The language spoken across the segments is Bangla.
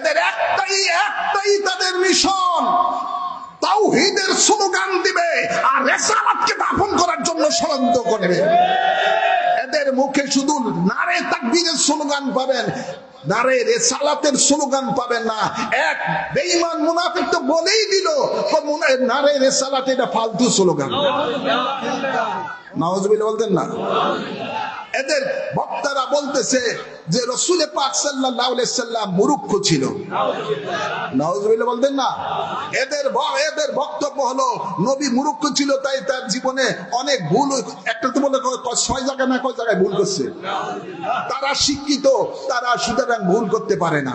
এদের একটাই একটাই তাদের মিশন। তাওহীদের স্লোগান দিবে আর রেসালাতকে দাফন করার জন্য ষড়যন্ত্র করবে। এদের মুখে শুধু নারে তাকবীরের স্লোগান পাবেন নারে রেসালাতের স্লোগান পাবেন না। এক বেঈমান মুনাফিক তো বলেই দিল নারে রেসালাত এটা ফালতু স্লোগান। নওয়াজবিল বলতেন না? এদের বক্তারা বলতেছে যে রসুল পাক সাল্লাহ মুরুক্ষ ছিল। বলতেন না? এদের এদের বক্তব্য হলো, নবী মুরুক্ষ ছিল, তাই তার জীবনে অনেক ভুল একটা তো বলে ছয় জায়গায় না কয় জায়গায় ভুল করছে। তারা শিক্ষিত, তারা সুতরাং ভুল করতে পারে না।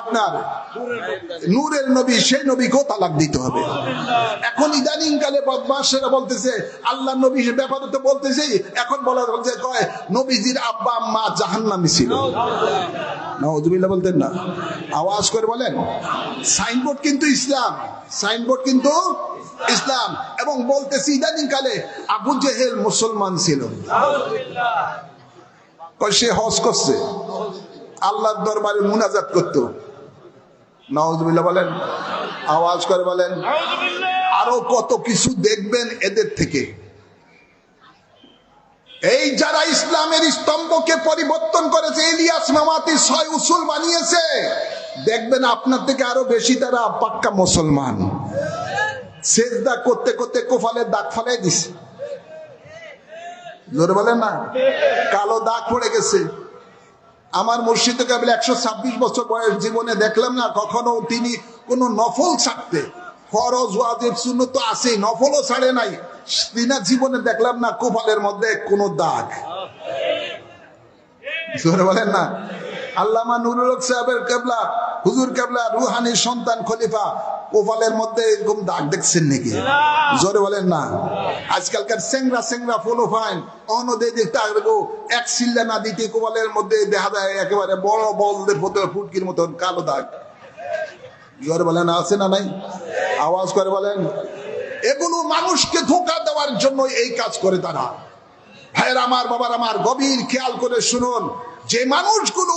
আপনার নূরের নবী, সেই নবীকেও তালাক দিতে হবে। এখন ইদানিং কালে বদমাসেরা বলতেছে আল্লাহ নবী ব্যাপারে তো বলতেছে এখন বলা বলছে কয়, নবীজির আব্বা আম্মা জাহান্নামী ছিল। নওয়াজবিল্লাহ বলতেন না। আওয়াজ করে বলেন, সাইনবোর্ড কিন্তু ইসলাম, সাইনবোর্ড কিন্তু ইসলাম। এবং বলতেছি ইদানিং কালে আবু জেহেল মুসলমান ছিল। সে হজ করছে। আল্লাহর দরবারে মুনাজাত করত। নওয়াজবিল্লাহ বলেন, আওয়াজ করে বলেন, আরও কত কিছু দেখবেন এদের থেকে। এই যারা ইসলামের স্তম্ভকে পরিবর্তন করেছে, ইলিয়াস মামাতি ছয় উসুল বানিয়েছে, দেখবেন আপনার থেকে আরও বেশি তারা পাক্কা মুসলমান। সেজদা করতে করতে কোফালের দাগ ফালাই দিছে। জোরে বলেন না? কালো দাগ পড়ে গেছে। আমার মুর্শিদ কাবিল একশো ছাব্বিশ বছর বয়স জীবনে দেখলাম না কখনো তিনি কোনো নফল ছাড়তে। ফরজ, ওয়াজিব শূন্য তো আছেই, নফলও ছাড়ে নাই। তিনার জীবনে দেখলাম না কোপালের মধ্যে কোনো দাগ। বলেন না। আল্লামা নুরুল সাহেবের কেবলা, হুজুর কেবলা রুহানির সন্তান খলিফা কোপালের মধ্যে এরকম দাগ দেখছেন নাকি? জোরে বলেন না। আজকালকার সেংরা সেংরা ফলো ফাইন অনদে এক সিল্লা না দিতে কোপালের মধ্যে দেখা যায় একেবারে বড় ভেতরে ফুটকির মতন কালো দাগ। জোরে বলেন, আছে না নাই? আওয়াজ করে বলেন, এগুলো মানুষকে ধোকা দেওয়ার জন্য এই কাজ করে তারা। ভাইয়ের, আমার বাবার আমার গভীর খেয়াল করে শুনুন। যে মানুষগুলো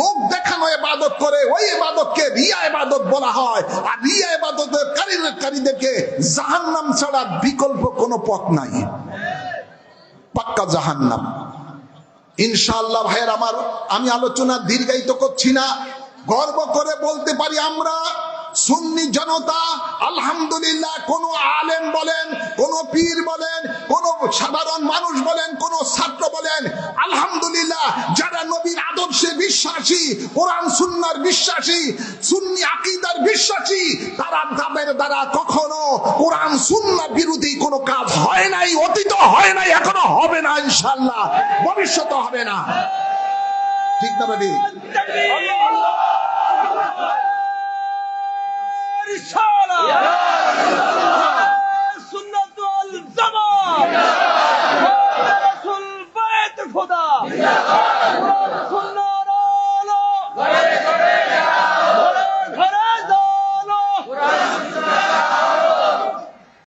লোক দেখানো এবাদত করে, ওই এবাদতকে রিয়া এবাদত বলা হয়। আর রিয়া এবাদতের কারীদেরকে জাহান্নাম ছাড়া বিকল্প কোনো পথ নাই। পাক্কা জাহান্নাম। ইনশাআল্লাহ ভাইয়ের আমার, আমি আলোচনা দীর্ঘায়িত করছি না। গর্ব করে বলতে পারি আমরা, সুন্নি জনতা, আলহামদুলিল্লাহ, কোন আলেম বলেন, কোন পীর বলেন, কোন সাধারণ মানুষ বলেন, কোন আদর্শে বিশ্বাসী, কোরআন সুন্নার বিশ্বাসী, সুন্নি আকিদার বিশ্বাসী, তারা দামের দ্বারা কখনো কোরআন সুন্না বিরোধী কোনো কাজ হয় নাই, অতীত হয় নাই, এখনও হবে না ইনশাল্লাহ ভবিষ্যতে হবে না। ঠিক না বেটি